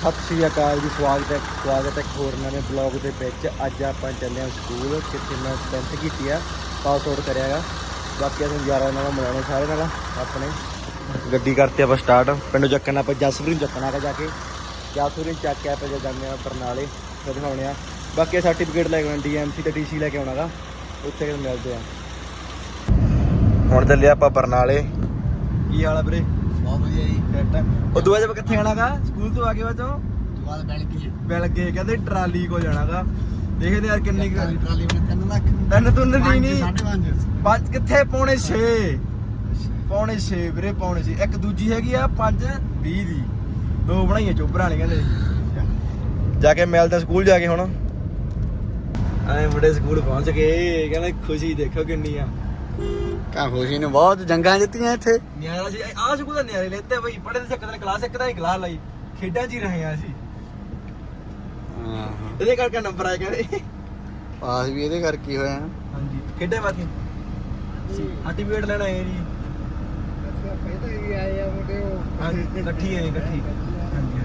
ਸਤਿ ਸ਼੍ਰੀ ਅਕਾਲ ਜੀ, ਸਵਾਗਤ ਹੈ ਸਵਾਗਤ ਹੈ ਇੱਕ ਹੋਰ ਨਵੇਂ ਬਲੌਗ ਦੇ ਵਿੱਚ। ਅੱਜ ਆਪਾਂ ਚੱਲੇ ਹਾਂ ਸਕੂਲ ਕਿੱਥੇ ਮੈਂ 10th ਕੀਤੀ ਆ ਪਾਸ ਆਊਟ ਕਰਿਆ ਗਾ ਬਾਕੀ ਅਸੀਂ ਯਾਰਾਂ ਨਾਲ ਮਿਲਾਉਣੇ ਸਾਰੇ ਨਾਲ, ਆਪਣੇ। ਗੱਡੀ ਕਰਤੇ ਆਪਾਂ ਸਟਾਰਟ ਪਿੰਡੋਂ ਚੱਕਣਾ ਆਪਾਂ ਜਸਪ੍ਰੀਤ ਨੂੰ ਚੱਕਣਾ ਹੈਗਾ ਜਾ ਕੇ। ਜਸਪ੍ਰੀਤ ਨੂੰ ਚੱਕ ਕੇ ਆਪਾਂ ਜੇ ਜਾਂਦੇ ਆ ਬਰਨਾਲੇ, ਫਿਰ ਦਿਖਾਉਣੇ ਆ। ਬਾਕੀ ਸਰਟੀਫਿਕੇਟ ਲੈ ਕੇ ਆਉਣਾ ਡੀਐਮਸੀ ਤੇ ਡੀਸੀ ਲੈ ਕੇ ਆਉਣਾਗਾ ਉੱਥੇ ਕਿਤੇ ਮਿਲਦੇ ਆ ਹੁਣ ਚੱਲੇ ਆਪਾਂ ਬਰਨਾਲੇ। ਕੀ ਹਾਲ ਆ ਵੀਰੇ? ਬਹੁਤ ਵਧੀਆ ਜੀ ਫਿੱਟ ਉਹ ਦੂਆ ਜਬ ਕਿੱਥੇ ਆਣਾਗਾ ਸਕੂਲ ਤੋਂ ਆ ਕੇ ਬਾਅਦੋਂ ਦੁਬਾਰਾ ਬੈਲ ਗਏ ਕਹਿੰਦੇ ਟਰਾਲੀ ਕੋ ਜਾਣਾਗਾ। ਦੇਖਦੇ ਯਾਰ ਕਿੰਨੀ ਟਰਾਲੀ ਟਰਾਲੀ ਵਿੱਚ 3 ਲੱਖ। ਤੈਨੂੰ ਤੂੰ ਨਹੀਂ ਪੰਜ, ਨਹੀਂ। ਪੰਜ। ਕਿੱਥੇ? ਪੌਣੇ 6 ਪੌਣੇ 6 ਵੀਰੇ ਪੌਣੇ 6 ਇੱਕ ਦੂਜੀ ਹੈਗੀ ਆ 5 20 ਦੀ। ਦੋ ਬਣਾਈਆਂ ਚੋਬਰਾਂ ਵਾਲੀ ਕਹਿੰਦੇ ਜਾ ਕੇ ਮਿਲਦੇ ਸਕੂਲ ਜਾ ਕੇ ਹੁਣ। ਐ ਮੁੰਡੇ ਸਕੂਲ ਪਹੁੰਚ ਗਏ। ਕਹਿੰਦੇ ਖੁਸ਼ੀ ਦੇਖੋ ਕਿੰਨੀ ਆ। ਕਾ ਖੁਸ਼ੀ ਨੇ ਬਹੁਤ ਜੰਗਾਂ ਜਿੱਤੀਆਂ ਇੱਥੇ। ਨਿਆਰਾ ਸੀ ਆਹ ਸਕੂਲ ਦਾ ਨਿਆਰੇ ਲੈਤੇ ਬਈ ਪੜ੍ਹੇ ਦੇ ਚੱਕਰ ਕਲਾਸ ਇੱਕ ਤਾਂ ਹੀ ਕਲਾਸ ਲਈ। ਖੇਡਾਂ 'ਚ ਹੀ ਰਹੇ ਆ ਅਸੀਂ। ਹਾਂ। ਇਹਦੇ ਕਰਕੇ ਨੰਬਰ ਆਏ ਕਹਿੰਦੇ। ਪਾਸ ਵੀ ਇਹਦੇ ਕਰਕੇ ਹੀ ਹੋਇਆ। ਹਾਂਜੀ ਖੇਡਾਂ ਬਾਕੀ। ਸਰਟੀਫਿਕੇਟ ਲੈਣਾ ਹੈ ਜੀ। ਪਹਿਲੇ ਵੀ ਆਏ ਆ ਮੁੰਡੇ ਉਹ ਹਾਂਜੀ ਇਕੱਠੀ ਹੈ ਇਕੱਠੀ। ਹਾਂਜੀ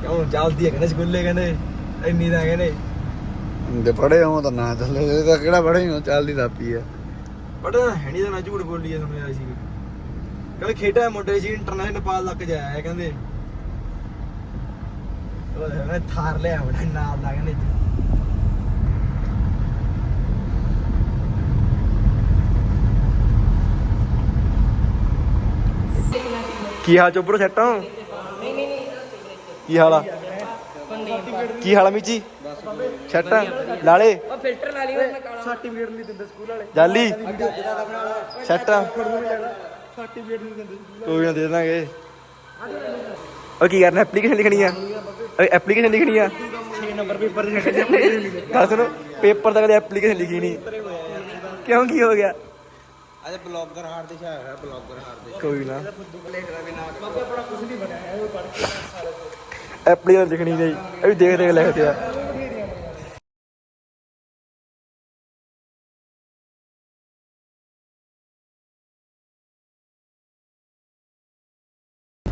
ਕਿਉਂ ਚੱਲਦੀ ਹੈ ਕਹਿੰਦੇ ਸਕੂਲੇ ਕਹਿੰਦੇ ਇੰਨੀ ਦਾ ਕਹਿੰਦੇ। ਦੇ ਪੜੇ ਹੋ ਤਾਂ ਨਾ ਚੱਲੇ। ਇਹ ਤਾਂ ਕਿਹੜਾ ਪੜੇ ਹੋ ਚੱਲਦੀ ਥਾਪੀ ਆ। ਪਤਾ ਹੈ ਨਹੀਂ ਤਾਂ ਮੈਂ ਝੂਠ ਬੋਲੀ ਆ ਤੁਹਾਨੂੰ ਯਾਰ ਸੀ ਕਹਿੰਦੇ ਖੇਡਾਂ ਮੁੰਡੇ ਸੀ ਇੰਟਰਨੈਸ਼ਨਲ ਨੇਪਾਲ ਤੱਕ ਜਾਇਆ ਹੈ ਕਹਿੰਦੇ। ਉਹ ਕਹਿੰਦੇ ਥਾਰ ਲਿਆ ਬੜਾ ਨਾਲ ਦਾ ਕਹਿੰਦੇ। ਕੀ ਹਾਲ ਚੋਬਰੋ ਸੈਟਾਂ ਨਹੀਂ ਨਹੀਂ ਕੀ ਹਾਲ ਆ? ਕੀ ਹਾਲ ਆ ਮੀਚੀ? ਸੈਟਾਂ ਲਾਲੇ। ਉਹ ਫਿਲਟਰ ਲਾ ਲਈ ਉਹਨੇ ਕਾਲਾ। ਸਰਟੀਫਿਕੇਟ ਨਹੀਂ ਦਿੰਦੇ ਸਕੂਲ ਵਾਲੇ। ਜਾਲੀ। ਸੈਟਾਂ ਸਰਟੀਫਿਕੇਟ ਨਹੀਂ ਦਿੰਦੇ ਕੋਈ ਨਾ ਦੇ ਦਾਂਗੇ ਉਹ ਕੀ ਕਰਨਾ ਐਪਲੀਕੇਸ਼ਨ ਲਿਖਣੀ ਆ? ਐਪਲੀਕੇਸ਼ਨ ਲਿਖਣੀ ਆ? 6 ਨੰਬਰ ਪੇਪਰ ਦੇ ਗੱਲ ਸੁਣੋ ਪੇਪਰ ਤਾਂ ਕਦੇ ਐਪਲੀਕੇਸ਼ਨ ਲਿਖੀ ਨਹੀਂ। ਕਿਉਂ ਕੀ ਹੋ ਗਿਆ? ਅਜੇ ਬਲੌਗਰ ਹਾਰ ਦੇ ਸ਼ਾਇਰ ਹੈ ਬਲੌਗਰ ਹਾਰ ਦੇ। ਕੋਈ ਨਾ। ਐਪਲੀਕੇਸ਼ਨ ਲਿਖਣੀ ਨਹੀਂ। ਇਹ ਵੀ ਦੇਖ ਦੇਖ ਲਿਖਦੇ ਆ।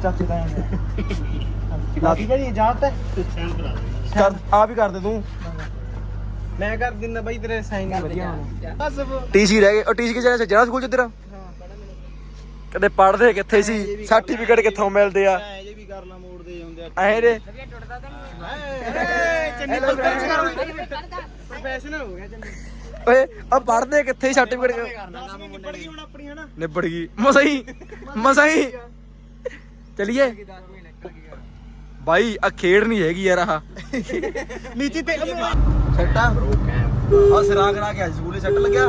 ਚਾਚੇ ਤਾਂ ਲਾਦੀ ਜਿਹੜੀ ਇਜਾਜ਼ਤ ਹੈ? ਕਰ ਆ ਵੀ ਕਰ ਦੇ ਤੂੰ। ਮੈਂ ਕਰ ਦਿੰਦਾ ਬਾਈ ਤੇਰੇ ਸਾਈਨ ਵਧੀਆ। ਬਸ ਟੀਸੀ ਰਹਿ ਗਏ। ਉਹ ਟੀਸੀ ਕਿਹੜਾ ਸੱਜਣਾ ਸਕੂਲ ਚ ਤੇਰਾ? ਕਦੇ ਪੜਦੇ ਕਿੱਥੇ ਸੀ? ਸਰਟੀਫਿਕੇਟ ਕਿੱਥੋਂ ਮਿਲਦੇ ਆ? ਇਹ ਵੀ ਕਰ ਲਾ ਮੋੜਦੇ ਹੁੰਦੇ ਆ। ਐ ਰੇ ਚੰਨੀ ਪ੍ਰੋਫੈਸ਼ਨਲ ਹੋ ਗਿਆ ਚੰਨੀ ਓਏ ਆ ਪੜਦੇ ਕਿੱਥੇ ਸਰਟੀਫਿਕੇਟ ਨਿਬੜ ਗਈ ਹੁਣ ਆਪਣੀ ਹਨਾ? ਨਿਬੜ ਗਈ। ਮਸਾਈ ਮਸਾਈ। ਚਲਿਏ? ਬਾਈ ਆ ਖੇਡ ਨਹੀਂ ਹੈਗੀ ਯਾਰ ਆਹ। ਨੀਚੇ ਤੇ ਸੱਟਾ ਆ। ਸਿਰਾ ਕਰਾ ਕੇ ਅੱਜ ਸਕੂਲੇ ਸੱਟ ਲੱਗਿਆ।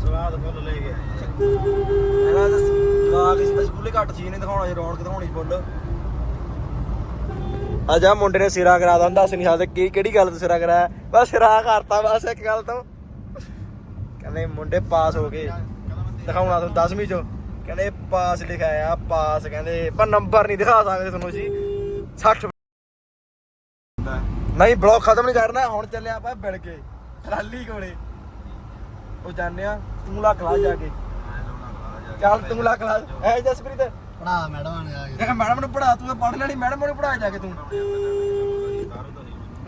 ਸਵਾਦ ਫੁੱਲ ਲੈ ਗਿਆ। ਮੇਰਾ ਤਾਂ ਜਵਾਕ ਸੀ ਸਕੂਲੇ ਘੱਟ ਸੀ ਇਹਨੇ ਦਿਖਾਉਣਾ ਸੀ ਰੌਣਕ ਦਿਖਾਉਣੀ ਫੁੱਲ। ਆ ਮੁੰਡੇ ਨੇ ਸਿਰਾ ਕਰਾਦਾ ਹੁੰਦਾ ਦੱਸ ਨਹੀਂ ਸਕਦੇ ਕੀ ਕਿਹੜੀ ਗੱਲ ਤੋਂ ਸਿਰਾ ਕਰਾਇਆ। ਬਸ ਸਿਰਾ ਕਰਤਾ ਬਸ ਇੱਕ ਗੱਲ ਤੋਂ। ਕਹਿੰਦੇ ਮੁੰਡੇ ਪਾਸ ਹੋ ਗਏ। ਦਿਖਾਉਣਾ ਤੁਹਾਨੂੰ 10ਵੀਂ ਚੋਂ। ਕਹਿੰਦੇ ਪਾਸ ਲਿਖਾਇਆ ਪਾਸ ਕਹਿੰਦੇ ਪਰ ਨੰਬਰ ਨਹੀਂ ਦਿਖਾ ਸਕਦੇ ਤੁਹਾਨੂੰ ਜੀ 60 ਨਹੀਂ ਬਲੌਗ ਖਤਮ ਨਹੀਂ ਕਰਨਾ ਹੁਣ ਚੱਲੇ ਆਪਾਂ ਬਿਲ ਕੇ ਰਾਲੀ ਕੋਲੇ। ਉਹ ਜਾਣੇ ਆ ਤੂੰ ਲਾ ਕਲਾਸ ਜਾ ਕੇ। ਚੱਲ ਤੂੰ ਲਾ ਐ ਜਸਪ੍ਰੀਤ। ਪੜਾ ਮੈਡਮ ਨੇ ਆ ਜੇ ਮੈਡਮ ਨੂੰ ਪੜਾ ਤੂੰ ਪੜ੍ਹ ਲੈਣੀ ਮੈਡਮ ਨੂੰ ਪੜਾ ਜਾ ਕੇ ਤੂੰ।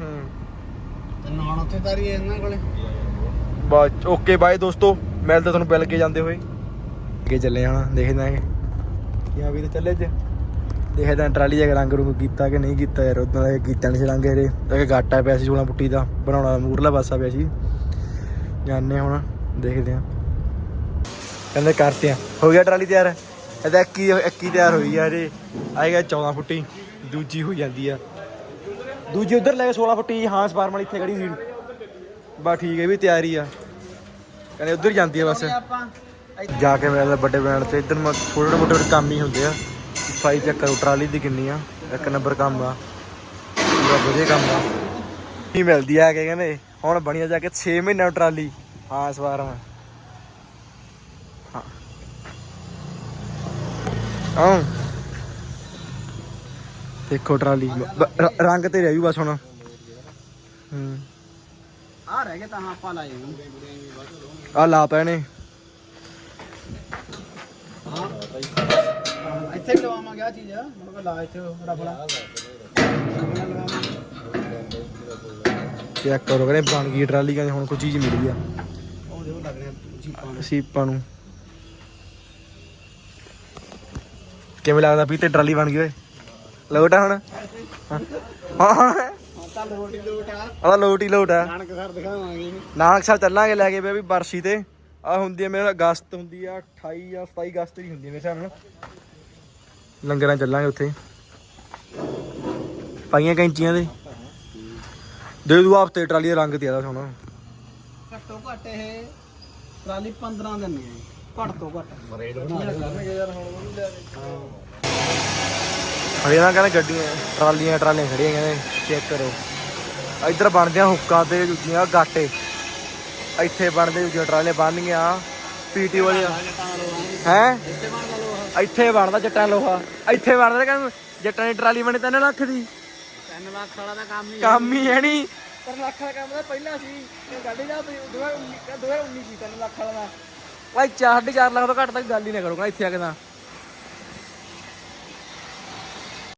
ਹੂੰ। ਤੇ ਉੱਥੇ ਤਾਰੀ ਇਹਨਾਂ ਕੋਲੇ। ਬਸ ਓਕੇ ਬਾਏ ਦੋਸਤੋ। ਮਿਲਦੇ ਤੁਹਾਨੂੰ ਬਿਲ ਕੇ ਜਾਂਦੇ ਹੋਏ। ਅੱਗੇ ਚੱਲੇ ਹਾਂ ਦੇਖਦੇ ਆਂ ਕੀ ਆ ਵੀ ਤੇ ਚੱਲੇ ਜੇ। ਦੇਖਦੇ ਆਂ ਟਰਾਲੀ ਦਾ ਰੰਗ ਰੂੰਗ ਕੀਤਾ ਕਿ ਨਹੀਂ ਕੀਤਾ ਯਾਰ, ਉਦਾਂ ਦਾ ਕੀਤਾ ਨਹੀਂ ਸੀ ਰੰਗ ਤਾਂ ਕਿ ਗਾਟਾ ਪਿਆ ਸੀ ਜੂਲਾ ਪੁੱਟੀ ਦਾ, ਬਣਾਉਣਾ ਮੂਰਲਾ ਪਾਸਾ ਪਿਆ ਸੀ। ਜਾਣੇ ਹੁਣ, ਦੇਖਦੇ ਆਂ ਕਹਿੰਦੇ ਕਰਤੇ ਆ ਹੋ ਗਿਆ ਟਰਾਲੀ ਤਿਆਰ? ਇਹਦਾ 21 21 ਤਿਆਰ ਹੋਈ ਯਾਰ ਇਹ ਆਏਗਾ 14 ਫੁੱਟੀ, ਦੂਜੀ ਹੋ ਜਾਂਦੀ ਆ। ਦੂਜੀ ਉਧਰ ਲੈ ਕੇ 16 ਫੁੱਟੀ ਹਾਂ ਸਪਾਰਮ ਵਾਲੀ ਇੱਥੇ ਖੜੀ ਸੀ। ਬਾ ਠੀਕ ਹੈ ਵੀ ਤਿਆਰੀ ਆ। ਕਹਿੰਦੇ ਉਧਰ ਜਾਂਦੀ ਆ ਬਸ। ਜਾ ਕੇ ਮਿਲਦਾ ਵੱਡੇ ਬ੍ਰਾਂਡ ਤੇ ਇੱਧਰ ਮ- ਛੋਟੇ ਮੋਟੇ ਕੰਮ ਹੀ ਹੁੰਦੇ ਆ। ਸਫ਼ਾਈ ਚੈੱਕ ਕਰੋ ਟਰਾਲੀ ਦੀ ਕਿੰਨੀ ਆ ਇੱਕ ਨੰਬਰ ਕੰਮ ਆ। ਪੂਰਾ ਵਧੀਆ ਕੰਮ ਆ। ਕੀ ਮਿਲਦੀ ਆ ਕੇ ਕਹਿੰਦੇ ਹੁਣ ਬਣੀਆ ਜਾ ਕੇ 6 ਮਹੀਨਿਆਂ ਨੂੰ ਟਰਾਲੀ। ਹਾਂ ਇਸ ਵਾਰ ਮੈਂ ਹਾਂ। ਹਾਂ ਦੇਖੋ ਟਰਾਲੀ। ਰੰਗ ਤੇ ਰਹਿ ਜੂ ਬਸ ਹੁਣ। ਹੂੰ। ਆ ਰਹਿ ਗਏ ਤਾਂ ਆਪਾਂ ਲਾਏ ਆ ਲਾ ਪੈਣੇ ਹਾਂ ਇੱਥੇ ਆ ਚੀਜ਼ ਮੈਨੂੰ ਕੋ ਲਾ ਇੱਥੇ ਰਫੜਾ ਚੈੱਕ ਕਰੋ ਕਹਿੰਦੇ ਬਣ ਗਈ ਟਰਾਲੀ ਕਹਿੰਦੇ ਹੁਣ ਕੋਈ ਚੀਜ਼ ਮਿਲੀ ਆ। ਉਹ ਦੇਖੋ ਲੱਗ ਰਿਹਾ ਜੀਪਾਂ ਨੂੰ। ਸੀਪਾਂ ਨੂੰ। ਕਿਵੇਂ ਲੱਗਦਾ ਵੀ ਤੇ ਟਰਾਲੀ ਬਣ ਗਈ ਓਏ? ਲੋਟਾ ਹੁਣ? ਹਾਂ ਹਾਂ। ਹਾਂ ਤਾਂ ਰੋਟੀ ਲੋਟ ਆ ਆਹ ਲੋਟ ਹੀ ਲੋਟ ਆ। ਨਾਨਕ ਸਰ ਦਿਖਾਵਾਂਗੇ। ਨਾਨਕ ਸਾਹਿਬ ਚੱਲਾਂਗੇ ਲੈ ਕੇ ਵੀ ਬਰਸ਼ੀ ਤੇ। ਆ ਹੁੰਦੀ ਹੈ ਮੇਰੇ ਨਾਲ ਅਗਸਤ ਹੁੰਦੀ ਆ 28 ਜਾਂ 27 ਅਗਸਤ ਦੀ ਹੁੰਦੀ ਹੈ ਮੇਰੇ ਹਿਸਾਬ ਨਾਲ। ਲੰਗਰਾਂ ਚੱਲਾਂਗੇ ਉੱਥੇ। ਪਾਈਆਂ ਕੈਂਚੀਆਂ ਦੇ। ਦੇ ਦੂ ਹਫ਼ਤੇ ਟਰਾਲੀ ਦਾ ਰੰਗ ਤੇ ਆਦਾ ਸੋਣਾ ਘੱਟੋ ਘੱਟ ਇਹ ਟਰਾਲੀ 15 ਦਿਨ ਨਹੀਂ ਆਈ ਘੱਟ ਤੋਂ ਘੱਟ। ਰੇਟ ਬਣਾ ਕਰਨਗੇ ਯਾਰ ਹੁਣ ਉਹ ਵੀ ਲੈ ਹਰੇ ਨਾਲ ਕਹਿੰਦੇ ਗੱਡੀਆਂ ਟਰਾਲੀਆਂ ਟਰਾਲੀਆਂ ਖੜੀਆਂ ਕਹਿੰਦੇ ਚੈੱਕ ਕਰੋ। ਇੱਧਰ ਬਣਦੇ ਆ ਹੁੱਕਾਂ ਤੇ ਦੂਜੀਆਂ ਗਾਟੇ। ਇੱਥੇ ਬਣਦੇ ਦੂਜੀਆਂ ਟਰਾਲੀਆਂ ਬਣਨੀਆਂ ਪੀਟੀ ਵਾਲੀਆਂ। ਹੈ? ਇੱਥੇ ਬਣਦਾ ਜੱਟਾਂ ਲੋਹਾ। ਇੱਥੇ ਬਣਦਾ ਕਹਿੰਦੇ ਜੱਟਾਂ ਦੀ ਟਰਾਲੀ ਬਣੀ 3 ਲੱਖ ਦੀ। 3 ਲੱਖ ਵਾਲਾ ਦਾ ਕੰਮ ਹੀ ਕੰਮ ਹੀ ਹੈ ਨਹੀਂ। 3 ਲੱਖ ਦਾ ਕੰਮ ਤਾਂ ਪਹਿਲਾਂ ਸੀ। ਇਹ ਗੱਡੀ ਦਾ 2019 2019 ਸੀ 3 ਲੱਖ ਵਾਲਾ। ਦਾ ਭਾਈ 4.5 ਲੱਖ ਤੋਂ ਘੱਟ ਤੱਕ ਗੱਲ ਹੀ ਨਾ ਕਰੋ ਕਹਿੰਦਾ ਇੱਥੇ ਆ ਕੇ ਤਾਂ।